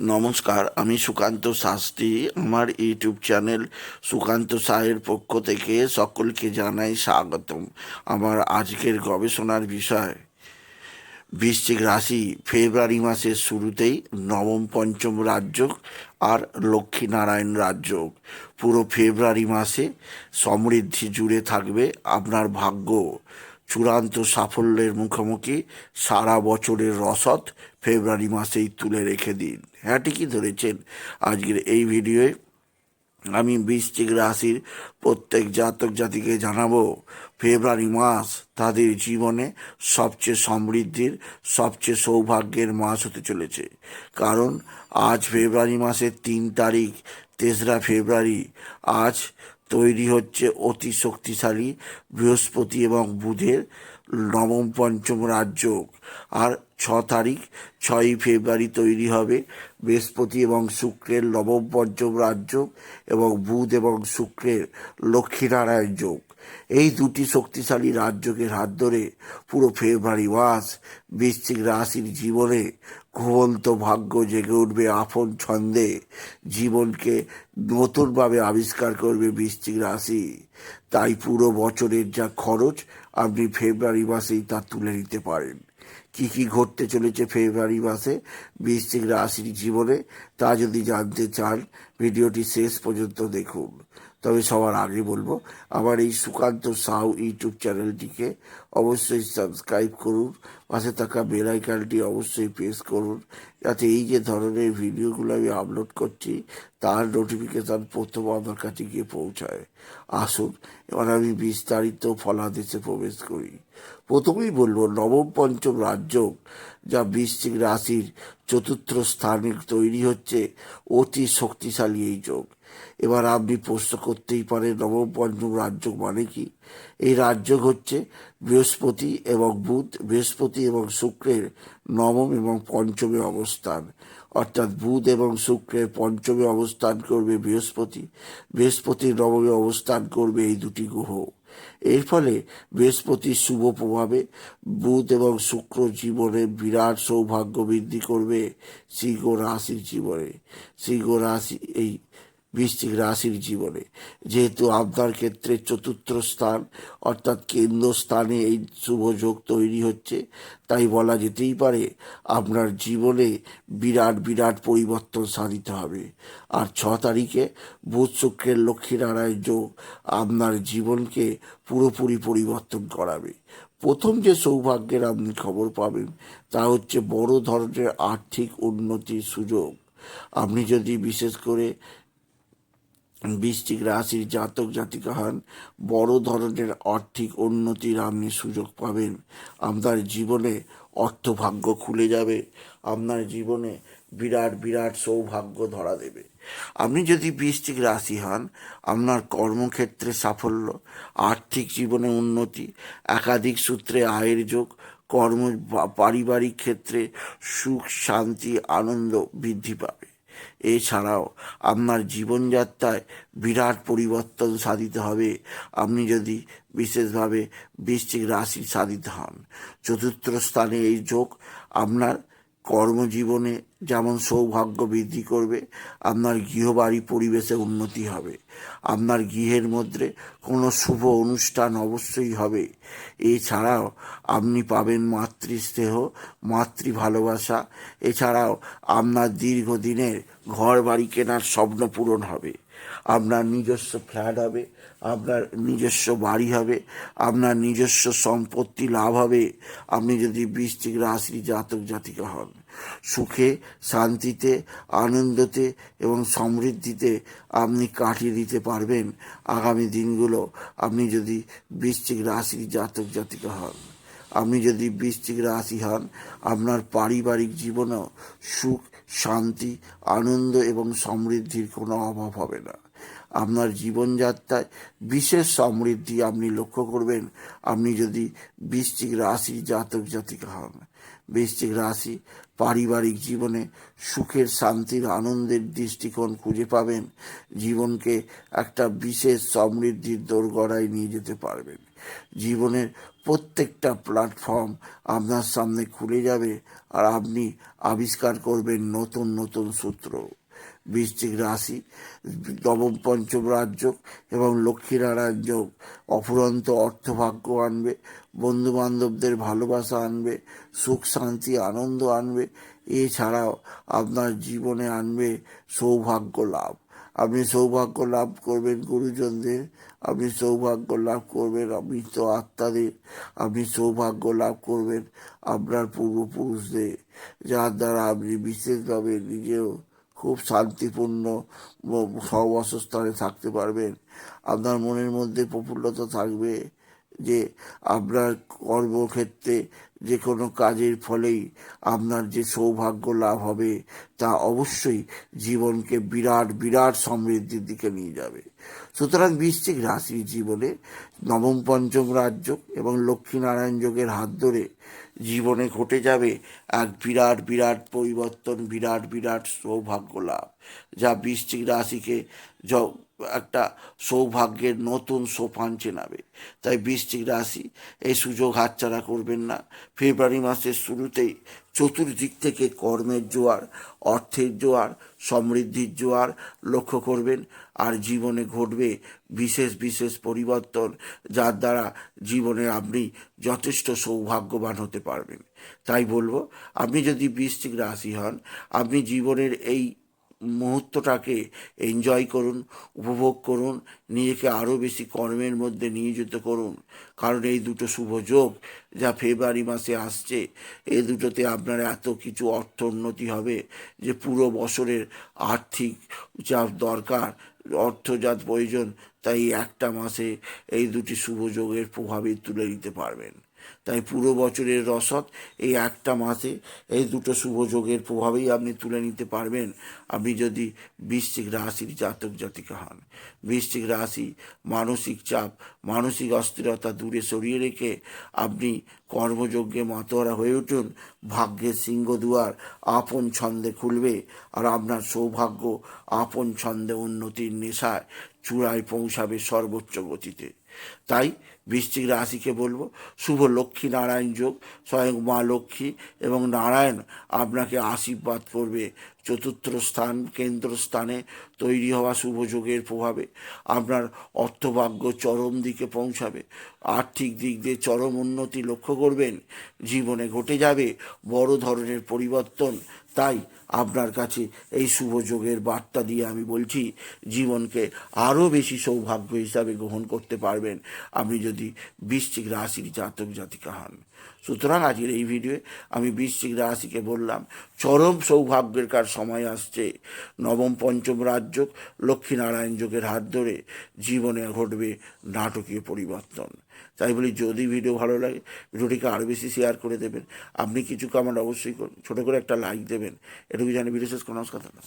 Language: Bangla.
নমস্কার, আমি সুকান্ত শাস্ত্রী। আমার ইউটিউব চ্যানেল সুকান্ত সাহের পক্ষ থেকে সকলকে জানাই স্বাগতম। আমার আজকের গবেষণার বিষয়, বৃশ্চিক রাশি ফেব্রুয়ারি মাসের শুরুতেই নবম পঞ্চম রাজ্য আর লক্ষ্মীনারায়ণ রাজ্য পুরো ফেব্রুয়ারি মাসে সমৃদ্ধি জুড়ে থাকবে আপনার ভাগ্য। চূড়ান্ত সাফল্যের মুখোমুখি সারা বছরের রসদ ফেব্রুয়ারি মাসেই তুলে রেখে দিন। হ্যাঁ ঠিকই ধরেছেন। আজকের এই ভিডিওয়ে আমি বৃশ্চিক রাশির প্রত্যেক জাতক জাতিকে জানাব, ফেব্রুয়ারি মাস তাদের জীবনে সবচেয়ে সমৃদ্ধির, সবচেয়ে সৌভাগ্যের মাস হতে চলেছে। কারণ আজ ফেব্রুয়ারি মাসের তিন তারিখ, তেসরা ফেব্রুয়ারি। আজ তৈরি হচ্ছে অতি শক্তিশালী বৃহস্পতি এবং বুধের নবম পঞ্চম রাজ্য। আর ছ তারিখ, ছয়ই ফেব্রুয়ারি তৈরি হবে। বৃহস্পতি এবং শুক্রের নবম পঞ্চম রাজযোগ এবং বুধ এবং শুক্রের লক্ষ্মীনারায়ণ যোগ। এই দুটি শক্তিশালী রাজযোগের হাত ধরে পুরো ফেব্রুয়ারি মাস বৃশ্চিক রাশির জীবনে ঘুমন্ত ভাগ্য জেগে উঠবে আপন ছন্দে। জীবনকে নতুনভাবে আবিষ্কার করবে বৃশ্চিক রাশি। তাই পুরো বছরের যা খরচ আপনি ফেব্রুয়ারি মাসেই তা তুলে নিতে পারেন। কি কি ঘটতে চলেছে ফেব্রুয়ারি মাসে বৃশ্চিক রাশির জীবনে তা যদি জানতে চান ভিডিওটি শেষ পর্যন্ত দেখুন। তবে সবার আগে বলব, আমার এই সুকান্ত সাউ ইউটিউব চ্যানেলটিকে অবশ্যই সাবস্ক্রাইব করুন, পাশে থাকা বেল আইকনটি অবশ্যই প্রেস করুন, যাতে এই যে ধরনের ভিডিওগুলো আমি আপলোড করছি, তার নোটিফিকেশান প্রথম আমার কাছে গিয়ে পৌঁছায়। আসুন, এবার আমি বিস্তারিত ফলাদেশে প্রবেশ করি। প্রথমেই বলব, নবম পঞ্চম রাজ্য যা বৃশ্চিক রাশির চতুর্থ স্থানে তৈরি হচ্ছে। অতি শক্তিশালী এই যোগ। এবার আপনি প্রশ্ন করতেই পারেন, নবম পঞ্চম রাজযোগ মানে কি? এই রাজযোগ হচ্ছে বৃহস্পতি এবং বুধ, বৃহস্পতি এবং শুক্রের নবম এবং পঞ্চমে অবস্থান। অর্থাৎ বুধ এবং শুক্রের পঞ্চমে অবস্থান করবে বৃহস্পতি, বৃহস্পতির নবমে অবস্থান করবে এই দুটি গ্রহ। এর ফলে বৃহস্পতির শুভ প্রভাবে বুধ এবং শুক্র জীবনে বিরাট সৌভাগ্য বৃদ্ধি করবে সিংহ রাশির জীবনে। সিংহ রাশি এই বৃশ্চিক রাশির জীবনে। যেহেতু আপনার ক্ষেত্রে চতুর্থ স্থান, অর্থাৎ কেন্দ্র স্থানে এই শুভ যোগ তৈরি হচ্ছে, তাই বলা যেতেই পারে আপনার জীবনে বিরাট বিরাট পরিবর্তন সাধিত হবে। আর ছ তারিখে বুধ শুক্রের লক্ষ্মীনারায়ণ যোগ আপনার জীবনকে পুরোপুরি পরিবর্তন করাবে। প্রথম যে সৌভাগ্যের আপনি খবর পাবেন, তা হচ্ছে বড় ধরনের আর্থিক উন্নতির সুযোগ। আপনি যদি বিশেষ করে বৃশ্চিক রাশির জাতক জাতিকা হন বড় ধরনের আর্থিক উন্নতির আপনি সুযোগ পাবেন। আপনার জীবনে অর্থভাগ্য খুলে যাবে। আপনার জীবনে বিরাট বিরাট সৌভাগ্য ধরা দেবে। আপনি যদি বৃষ্টিক রাশি হন, আপনার কর্মক্ষেত্রে সাফল্য, আর্থিক জীবনে উন্নতি, একাধিক সূত্রে আয়ের যোগ, কর্ম পারিবারিক ক্ষেত্রে সুখ, শান্তি, আনন্দ বৃদ্ধি পাবে। এছাড়াও আপনার জীবনযাত্রায় বিরাট পরিবর্তন সাধিত হবে। আপনি যদি বিশেষভাবে বৃশ্চিক রাশি সাধিত হন, চতুর্থ স্থানে এই যোগ আপনার কর্মজীবনে যেমন সৌভাগ্য বৃদ্ধি করবে, আপনার গৃহবাড়ি পরিবেশে উন্নতি হবে। আপনার গৃহের মধ্যে কোনো শুভ অনুষ্ঠান অবশ্যই হবে। এছাড়াও আপনি পাবেন মাতৃস্নেহ, মাতৃ ভালোবাসা। এছাড়াও আপনার দীর্ঘদিনের ঘর বাড়ি কেনার স্বপ্ন পূরণ হবে। আপনার নিজস্ব ফ্ল্যাট হবে, আপনার নিজস্ব বাড়ি হবে, আপনার নিজস্ব সম্পত্তি লাভ হবে। আপনি যদি বৃষ্টিক রাশি জাতক জাতিকা হন, সুখে, শান্তিতে, আনন্দতে এবং সমৃদ্ধিতে আপনি কাটিয়ে দিতে পারবেন আগামী দিনগুলো। আপনি যদি বৃশ্চিক রাশির জাতক জাতিকা হন, আপনি যদি বৃশ্চিক রাশি হন, আপনার পারিবারিক জীবনেও সুখ শান্তি, আনন্দ এবং সমৃদ্ধির কোনো অভাব হবে না। আপনার জীবনযাত্রায় বিশেষ সমৃদ্ধি আপনি লক্ষ্য করবেন। আপনি যদি বৃশ্চিক রাশির জাতক জাতিকা হন, বৃশ্চিক রাশি পারিবারিক জীবনে সুখের, শান্তির, আনন্দের দৃষ্টিকোণ খুঁজে পাবেন। জীবনকে একটা বিশেষ সমৃদ্ধির দোরগড়ায় নিয়ে যেতে পারবেন। জীবনের প্রত্যেকটা প্ল্যাটফর্ম আপনার সামনে খুলে যাবে আর আপনি আবিষ্কার করবেন নতুন নতুন সূত্র। বৃশ্চিক রাশি, নবম পঞ্চম রাজ্য এবং লক্ষ্মীনারায়ণ যোগ। অফুরন্ত অর্থভাগ্য আনবে বন্ধু বান্ধবদের ভালোবাসা আনবে, সুখ, শান্তি, আনন্দ আনবে। এছাড়াও আপনার জীবনে আনবে সৌভাগ্য লাভ। আপনি সৌভাগ্য লাভ করবেন গুরুজনদের, আপনি সৌভাগ্য লাভ করবেন মৃত আত্মাদের, আপনি সৌভাগ্য লাভ করবেন আপনার পূর্বপুরুষদের, যার দ্বারা আপনি বিশেষভাবে নিজেও খুব শান্তিপূর্ণ সহবাসস্থানে থাকতে পারবেন। আপনার মনের মধ্যে প্রফুল্লতা থাকবে যে আপনার কর্মক্ষেত্রে যে কোনো কাজের ফলেই আপনার যে সৌভাগ্য লাভ হবে, তা অবশ্যই জীবনকে বিরাট বিরাট সমৃদ্ধির দিকে নিয়ে যাবে। সুতরাং বৃশ্চিক রাশির জীবনে নবম পঞ্চম রাজ্য এবং লক্ষ্মীনারায়ণ যোগের হাত ধরে জীবনে ঘটে যাবে এক বিরাট বিরাট পরিবর্তন, বিরাট বিরাট সৌভাগ্য লাভ, যা বৃশ্চিক রাশিকে একটা সৌভাগ্যের নতুন সোপান চেনাবে। তাই বৃশ্চিক রাশি, এই সুযোগ হাতছাড়া করবেন না। ফেব্রুয়ারি মাসের শুরুতেই চতুর্দিক থেকে কর্মের জোয়ার, অর্থের জোয়ার, সমৃদ্ধির জোয়ার লক্ষ্য করবেন। আর জীবনে ঘটবে বিশেষ বিশেষ পরিবর্তন, যার দ্বারা জীবনে আপনি যথেষ্ট সৌভাগ্যবান হতে পারবেন। তাই বলব, আপনি যদি বৃশ্চিক রাশি হন, আপনি জীবনের এই মুহূর্তটাকে এনজয় করুন, উপভোগ করুন, নিজেকে আরও বেশি কর্মের মধ্যে নিয়োজিত করুন। কারণ এই দুটো শুভ যোগ যা ফেব্রুয়ারি মাসে আসছে, এই দুটোতে আপনার এত কিছু অর্থ উন্নতি হবে যে পুরো বছরের আর্থিক যা দরকার অর্থ যা প্রয়োজন, তাই একটা মাসে এই দুটি শুভ যোগের প্রভাবে তুলে নিতে পারবেন। তাই পুরো বছরের রসদ এই একটা মাসে এই দুটো শুভ যোগের প্রভাবেই আপনি তুলে নিতে পারবেন। আপনি যদি বৃশ্চিক রাশির জাতক জাতিকা হন, বৃশ্চিক রাশি মানসিক চাপ, মানসিক অস্থিরতা দূরে সরিয়ে রেখে আপনি কর্মযজ্ঞে মাতোয়ারা হয়ে উঠুন, ভাগ্যের সিংহ দুয়ার আপন ছন্দে খুলবে আর আপনার সৌভাগ্য আপন ছন্দে উন্নতির নেশায় চূড়ায় পৌঁছাবে সর্বোচ্চ গতিতে। তাই বৃশ্চিক রাশিকে বলব, শুভ লক্ষ্মী নারায়ণ যোগ, স্বয়ং মা লক্ষ্মী এবং নারায়ণ আপনাকে আশীর্বাদ করবে। চতুর্থ স্থান কেন্দ্রস্থানে তৈরি হওয়া শুভ যোগের প্রভাবে আপনার অর্থভাগ্য চরম দিকে পৌঁছাবে। আর্থিক দিক দিয়ে চরম উন্নতি লক্ষ্য করবেন, জীবনে ঘটে যাবে, বড় ধরনের পরিবর্তন। তাই আপনার কাছে এই শুভ যোগের বার্তা দিয়ে আমি বলছি, জীবনকে আরও বেশি সৌভাগ্য হিসাবে গ্রহণ করতে পারবেন আপনি যদি বৃশ্চিক রাশির জাতক জাতিকা হন। সুতরাং আজকের এই ভিডিওয়ে আমি বৃশ্চিক রাশিকে বললাম, চরম সৌভাগ্যের কার সময় আসছে? নবম পঞ্চম রাজ্য লক্ষ্মীনারায়ণ যোগের হাত ধরে জীবনে ঘটবে নাটকীয় পরিবর্তন। তাই বলি, যদি ভিডিও ভালো লাগে ভিডিওটিকে আরও বেশি শেয়ার করে দেবেন। আপনি কিছু কমেন্ট অবশ্যই ছোটো করে একটা লাইক দেবেন। এটুকু জানি বিশেষ কোনো কথা দাদা